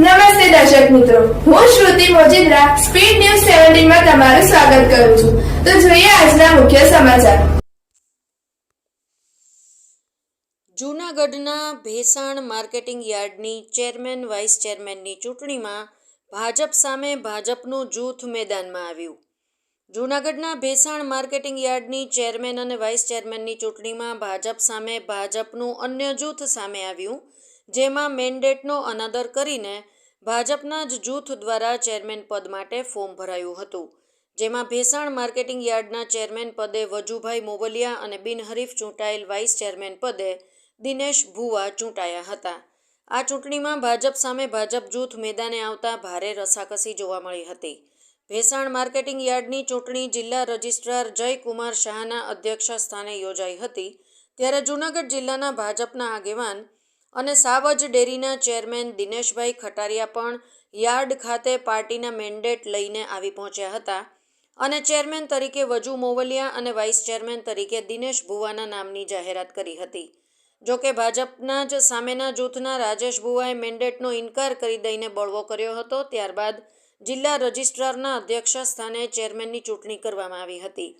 નમસ્તે દર્શક મિત્રો. હું શ્રુતિ મોજીદ્રા, સ્પીડ ન્યૂઝ સેવન્ટીનમાં તમારું સ્વાગત કરું છું. તો જોઈએ આજના મુખ્ય સમાચાર. જૂનાગઢના ભેસાણ માર્કેટિંગ યાર્ડની ચેરમેન, વાઇસ ચેરમેનની ચૂંટણીમાં ભાજપ સામે ભાજપનું જૂથ મેદાનમાં આવ્યું. જૂનાગઢના ભેસાણ માર્કેટિંગ યાર્ડની ચેરમેન અને વાઇસ ચેરમેનની ચૂંટણીમાં ભાજપ સામે ભાજપનું અન્ય જૂથ સામે આવ્યું. જેમાં મેન્ડેટનો અનાદર કરીને ભાજપના જ જૂથ દ્વારા ચેરમેન પદ માટે ફોર્મ ભરાયું હતું, જેમાં ભેસાણ માર્કેટિંગ યાર્ડના ચેરમેન પદે વજુભાઈ મોવલિયા અને બિનહરીફ ચૂંટાયેલ વાઇસ ચેરમેન પદે દિનેશ ભુવા ચૂંટાયા હતા. આ ચૂંટણીમાં ભાજપ સામે ભાજપ જૂથ મેદાને આવતા ભારે રસાકસી જોવા મળી હતી. ભેસાણ માર્કેટિંગ યાર્ડની ચૂંટણી જિલ્લા રજિસ્ટ્રાર જયકુમાર શાહના અધ્યક્ષ સ્થાને યોજાઈ હતી, ત્યારે જૂનાગઢ જિલ્લાના ભાજપના આગેવાન અને સાવજ ડેરીના ચેરમેન દિનેશભાઈ ખટારિયા પણ યાર્ડ ખાતે પાર્ટીના મેન્ડેટ લઈને આવી પહોંચ્યા હતા. અને ચેરમેન તરીકે વજુ મોવલિયા અને વાઇસ ચેરમેન તરીકે દિનેશ ભુવાના નામની જાહેરાત કરી હતી. જોકે ભાજપના જ સામેના જૂથના રાજેશ ભુવાએ મેન્ડેટનો ઇનકાર કરી દઈને બળવો કર્યો હતો, ત્યારબાદ જિલ્લા રજિસ્ટ્રારના અધ્યક્ષ સ્થાને ચેરમેનની ચૂંટણી કરવામાં આવી હતી,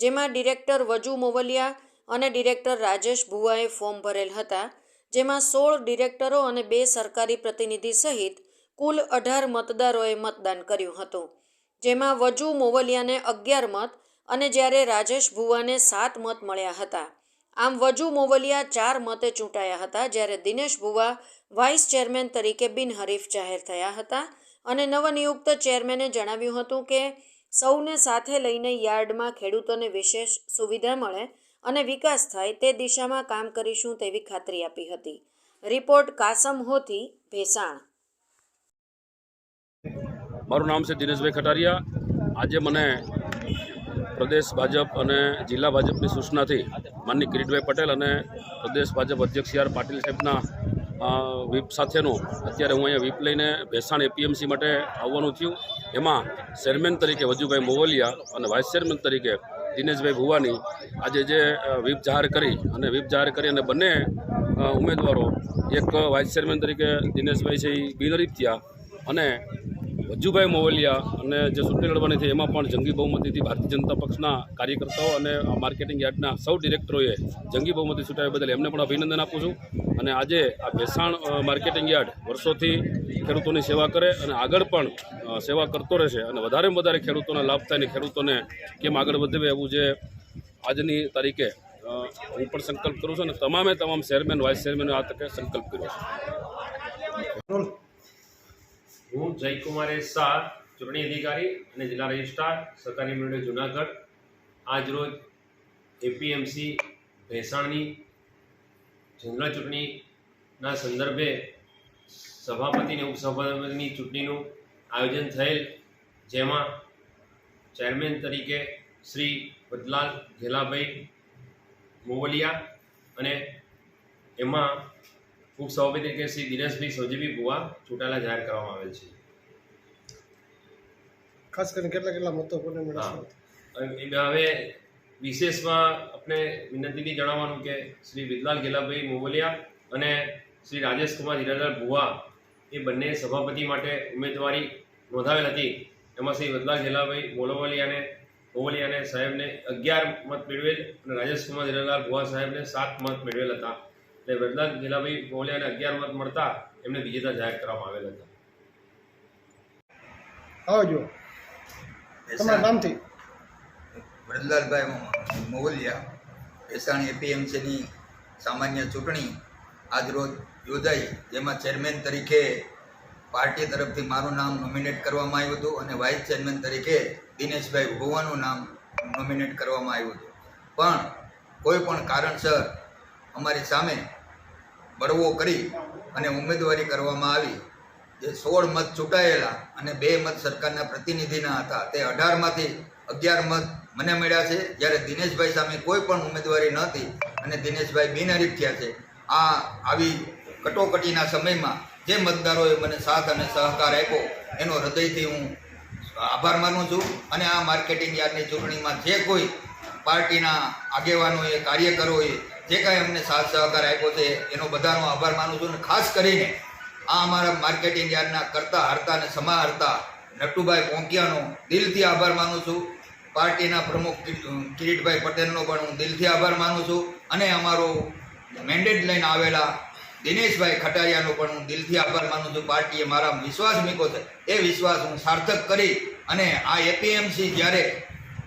જેમાં ડિરેક્ટર વજુ મોવલિયા અને ડિરેક્ટર રાજેશ ભુવાએ ફોર્મ ભરેલ હતા. જેમાં સોળ ડિરેક્ટરો અને બે સરકારી પ્રતિનિધિ સહિત કુલ અઢાર મતદારોએ મતદાન કર્યું હતું. જેમાં વજુ મોવલિયાને અગિયાર મત અને જ્યારે રાજેશ ભુવાને સાત મત મળ્યા હતા. આમ વજુ મોવલિયા ચાર મતે ચૂંટાયા હતા, જ્યારે દિનેશ ભુવા વાઇસ ચેરમેન તરીકે બિનહરીફ જાહેર થયા હતા અને નવનિયુક્ત ચેરમેને જણાવ્યું હતું કે, સૌને સાથે લઈને યાર્ડમાં ખેડૂતોને વિશેષ સુવિધા મળે અને વિકાસ થાય તે દિશામાં કામ કરીશું તેવી ખાતરી આપી હતી. રિપોર્ટ કાસમ હોથી ભેસાણ. મારું નામ છે દિનેશભાઈ ખટારિયા. આજે મને પ્રદેશ ભાજપ અને જિલ્લા ભાજપની સૂચનાથી માનની કિરીટભાઈ પટેલ અને પ્રદેશ ભાજપ અધ્યક્ષ સી આર પાટીલ સાહેબના વીપ સાથેનું અત્યારે હું અહીંયા વીપ લઈને ભેસાણ એપીએમસી માટે આવવાનું થયું. એમાં ચેરમેન તરીકે વજુભાઈ મોવલિયા અને વાઇસ ચેરમેન તરીકે દિનેશભાઈ ભુવાની આજે જે વ્હીપ જાહેર કરી અને વ્હીપ જાહેર કરી અને બંને ઉમેદવારો, એક વાઇસ ચેરમેન તરીકે દિનેશભાઈ છે એ બિનહરીફ થયા અને વજુભાઈ મોવલિયા અને જે ચૂંટણી લડવાની થઈ એમાં પણ જંગી બહુમતીથી ભારતીય જનતા પક્ષના કાર્યકર્તાઓ અને માર્કેટિંગ યાર્ડના સૌ ડિરેક્ટરોએ જંગી બહુમતી ચૂંટાવ્યા બદલ એમને પણ અભિનંદન આપું છું. અને આજે આ ભેસાણ માર્કેટિંગ યાર્ડ વર્ષોથી ખેડૂતોની સેવા કરે અને આગળ પણ સેવા કરતો રહેશે અને વધારેમાં વધારે ખેડૂતોને લાભ થાય અને ખેડૂતોને કેમ આગળ વધે એવું જે આજની તારીખે હું પણ સંકલ્પ કરું છું અને તમામે તમામ ચેરમેન વાઇસ ચેરમેને આ તકે સંકલ્પ કર્યો છે. હું જયકુમાર એસ શાહ ચૂંટણી અધિકારી અને જિલ્લા રજિસ્ટ્રાર, સરકારી મંડળ જુનાગઢ આજરોજ એપીએમસી ભેસાણની જનરલ ચૂંટણીના સંદર્ભે સભાપતિ અને ઉપસભાપતિની ચૂંટણીનું આયોજન થયેલ, જેમાં ચેરમેન તરીકે શ્રી બદલાલ ઘેલાભાઈ મોવલિયા અને એમાં ઉપસભાપતિ તરીકે શ્રી દિનેશભાઈ સૌજીભાઈ ભુવા ચૂંટાયેલા જાહેર કરવામાં આવેલ છે. ખાસ કરીને કેટલા કેટલા મતો કોને મળ્યા હવે વિશેષમાં આપણે વિનંતીથી જણાવવાનું કે શ્રી વિદલાલ ગેલાભાઈ મોવલિયા અને શ્રી રાજેશ કુમાર હીરાલાલ ભુવા એ બંને સભાપતિ માટે ઉમેદવારી નોંધાવેલ હતી. એમાં શ્રી વિદલાલ ગેલાભાઈ મોલવલિયાને મોવલિયાને સાહેબને અગિયાર મત મેળવેલ અને રાજેશ કુમાર હીરાલાલ ભુવા સાહેબને સાત મત મેળવેલ હતા. એટલે વિદલાલ ગેલાભાઈ મોવલિયાને અગિયાર મત મળતા એમને વિજેતા જાહેર કરવામાં આવેલ હતા. આવજો તમારા નામથી. વરદલાલભાઈ મોવલિયા. ભેસાણ એપીએમસીની સામાન્ય ચૂંટણી આજરોજ યોજાઈ. જેમાં ચેરમેન તરીકે પાર્ટી તરફથી મારું નામ નોમિનેટ કરવામાં આવ્યું હતું અને વાઇસ ચેરમેન તરીકે દિનેશભાઈ ભુવાનું નામ નોમિનેટ કરવામાં આવ્યું હતું. પણ કોઈ પણ કારણસર અમારી સામે બળવો કરી અને ઉમેદવારી કરવામાં આવી. જે સોળ મત ચૂંટાયેલા અને બે મત સરકારના પ્રતિનિધિના હતા, તે અઢારમાંથી અગિયાર મત મને મળ્યા છે. જ્યારે દિનેશભાઈ સામે કોઈ પણ ઉમેદવારી નહોતી અને દિનેશભાઈ બિનહરીફ થયા છે. આ આવી કટોકટીના સમયમાં જે મતદારોએ મને સાથ અને સહકાર આપ્યો, એનો હૃદયથી હું આભાર માનું છું. અને આ માર્કેટિંગ યાર્ડની ચૂંટણીમાં જે કોઈ પાર્ટીના આગેવાનોએ કાર્યકરોએ જે કાંઈ અમને સાથ સહકાર આપ્યો છે, એનો બધાનો આભાર માનું છું અને ખાસ કરીને આ અમારા માર્કેટિંગ યાર્ડના કરતા હરતા અને સમાહર્તા નટુભાઈ પોંકિયાનો દિલથી આભાર માનું છું. પાર્ટીના પ્રમુખ કિરીટભાઈ પટેલનો પણ હું દિલથી આભાર માનું છું. અને અમારો મેન્ડેટ લઈને આવેલા દિનેશભાઈ ખટારિયાનો પણ હું દિલથી આભાર માનું છું. પાર્ટીએ મારા વિશ્વાસ મૂક્યો છે. એ વિશ્વાસ હું સાર્થક કરી અને આ એપીએમસી જ્યારે,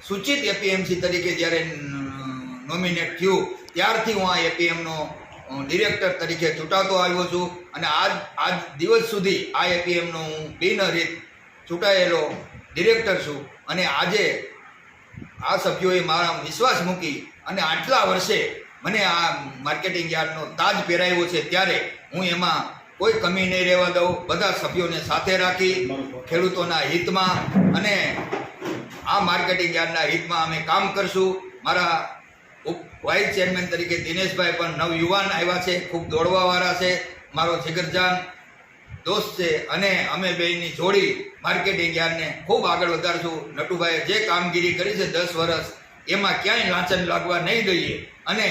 સૂચિત એપીએમસી તરીકે જ્યારે નોમિનેટ થયું ત્યારથી હું આ એપીએમનો ડિરેક્ટર તરીકે ચૂંટાતો આવ્યો છું અને આજ આજ દિવસ સુધી આ એપીએમનો હું બિનહરીત ચૂંટાયેલો ડિરેક્ટર છું અને આજે આ સભ્યોએ મારા વિશ્વાસ મૂકી અને આટલા વર્ષે મને આ માર્કેટિંગ યાર્ડનો તાજ પહેરાવ્યો છે ત્યારે હું એમાં કોઈ કમી નહીં રહેવા દઉં. બધા સભ્યોને સાથે રાખી ખેડૂતોના હિતમાં અને આ માર્કેટિંગ યાર્ડના હિતમાં અમે કામ કરશું. મારા વાઇસ ચેરમેન તરીકે દિનેશભાઈ પણ નવયુવાન આવ્યા છે, ખૂબ દોડવાવાળા છે, મારો જીગરજાન દોસ્ત છે અને અમે બેની જોડી માર્કેટિંગ યાર્ડને ખૂબ આગળ વધારશું નટુભાઈએ જે કામગીરી કરી છે દસ વર્ષ, એમાં ક્યાંય લાંચન લાગવા નહીં દઈએ અને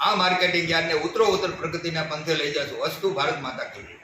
આ માર્કેટિંગ યાર્ડને ઉતરો ઉત્તર પ્રગતિના પંથે લઈ જશું અસ્તુ ભારત માતા કી જય.